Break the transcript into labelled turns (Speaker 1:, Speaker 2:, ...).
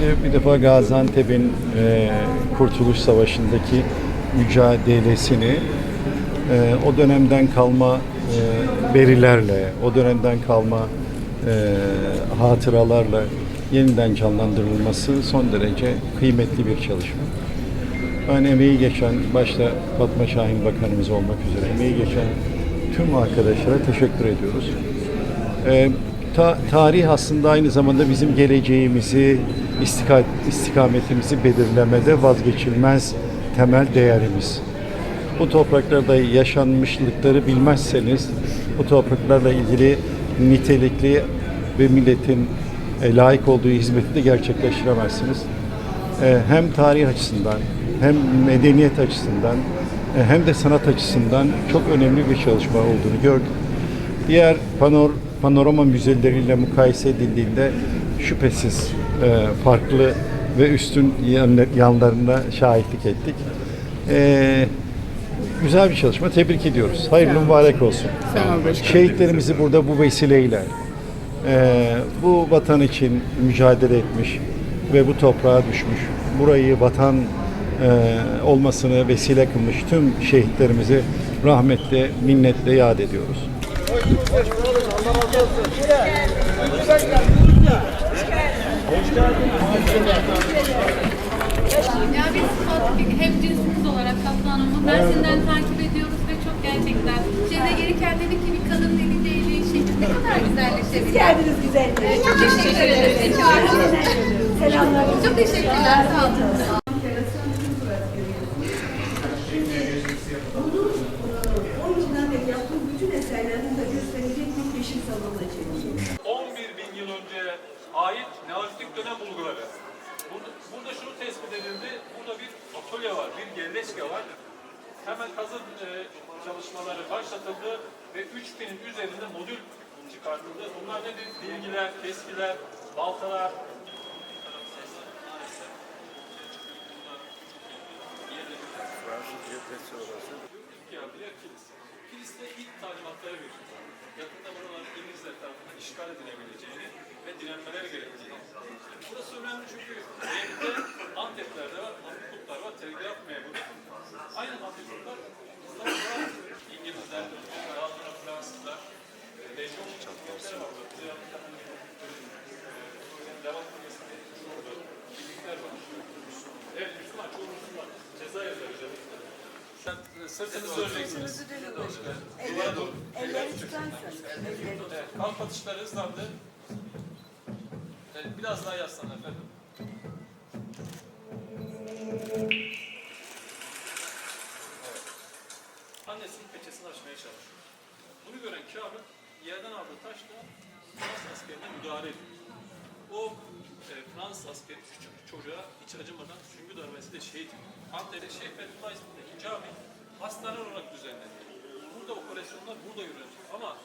Speaker 1: Şimdi bir defa Gaziantep'in e, Kurtuluş Savaşı'ndaki mücadelesini e, o dönemden kalma e, verilerle, o dönemden kalma e, hatıralarla yeniden canlandırılması son derece kıymetli bir çalışma. Ben emeği geçen, başta Fatma Şahin Bakanımız olmak üzere emeği geçen tüm arkadaşlara teşekkür ediyoruz. Ee, ta- tarih aslında aynı zamanda bizim geleceğimizi, istika- istikametimizi belirlemede vazgeçilmez temel değerimiz. Bu topraklarda yaşanmışlıkları bilmezseniz bu topraklarla ilgili nitelikli ve milletin e, layık olduğu hizmeti de gerçekleştiremezsiniz. E, hem tarih açısından hem medeniyet açısından e, hem de sanat açısından çok önemli bir çalışma olduğunu gördük. Diğer panor, panorama müzeleriyle mukayese edildiğinde şüphesiz e, farklı ve üstün yanlar- yanlarına şahitlik ettik. E, güzel bir çalışma. Tebrik ediyoruz. Hayırlı mübarek olsun.
Speaker 2: Sağ ol başkanım.
Speaker 1: Şehitlerimizi burada bu vesileyle e, bu vatan için mücadele etmiş ve bu toprağa düşmüş, burayı vatan e, olmasını vesile kılmış tüm şehitlerimizi rahmetle, minnetle yad ediyoruz.
Speaker 3: Ya biz hem cinsimiz olarak Kaptan Hanım'ı Mersin'den takip ediyoruz ve çok gerçekten şeyde gelirken dedik ki bir kadın dili değil ne kadar güzelleşebilir.
Speaker 4: Geldiniz güzellikler.
Speaker 3: Evet, çok teşekkür ederiz.
Speaker 4: Selamlar.
Speaker 3: Çok teşekkürler. Sağ olun.
Speaker 4: Orijinal ve yaptığım bütün eserlerin de gösterecek bir yeşil salonuna çekeceğim.
Speaker 5: 11 bin yıl önce ait Neolitik dönem bulguları. Burada, burada şunu tespit edildi, burada bir atölye var, bir yerleşke var. Hemen kazı e, çalışmaları başlatıldı ve 3000'in üzerinde modül çıkartıldı. Bunlar nedir? Bilgiler, keskiler, baltalar, İlk yargıya kilis. Kilis de ilk talimatları işgal edilebileceğini ve direnmeleri gerektiğini. Burası önemli çünkü Eyüp'te Antepler'de var, Antikutlar var, telgraf memuru. Aynı Antikutlar sırtınızı döneceksiniz. Duvara doğru.
Speaker 4: Elleri. Elleri
Speaker 5: Evet, kalp atışları hızlandı. Evet, biraz daha yaslanın efendim. Evet. Annesinin peçesini açmaya çalışıyor. Bunu gören Kabe yerden aldığı taşla Fransız askerine müdahale ediyor. O e, Fransız askeri küçük çocuğa hiç acımadan süngü darbesiyle şehit. Antep'te Şeyh Fethullah ismindeki cami hastane olarak düzenleniyor. Burada operasyonlar burada yürüyor. Ama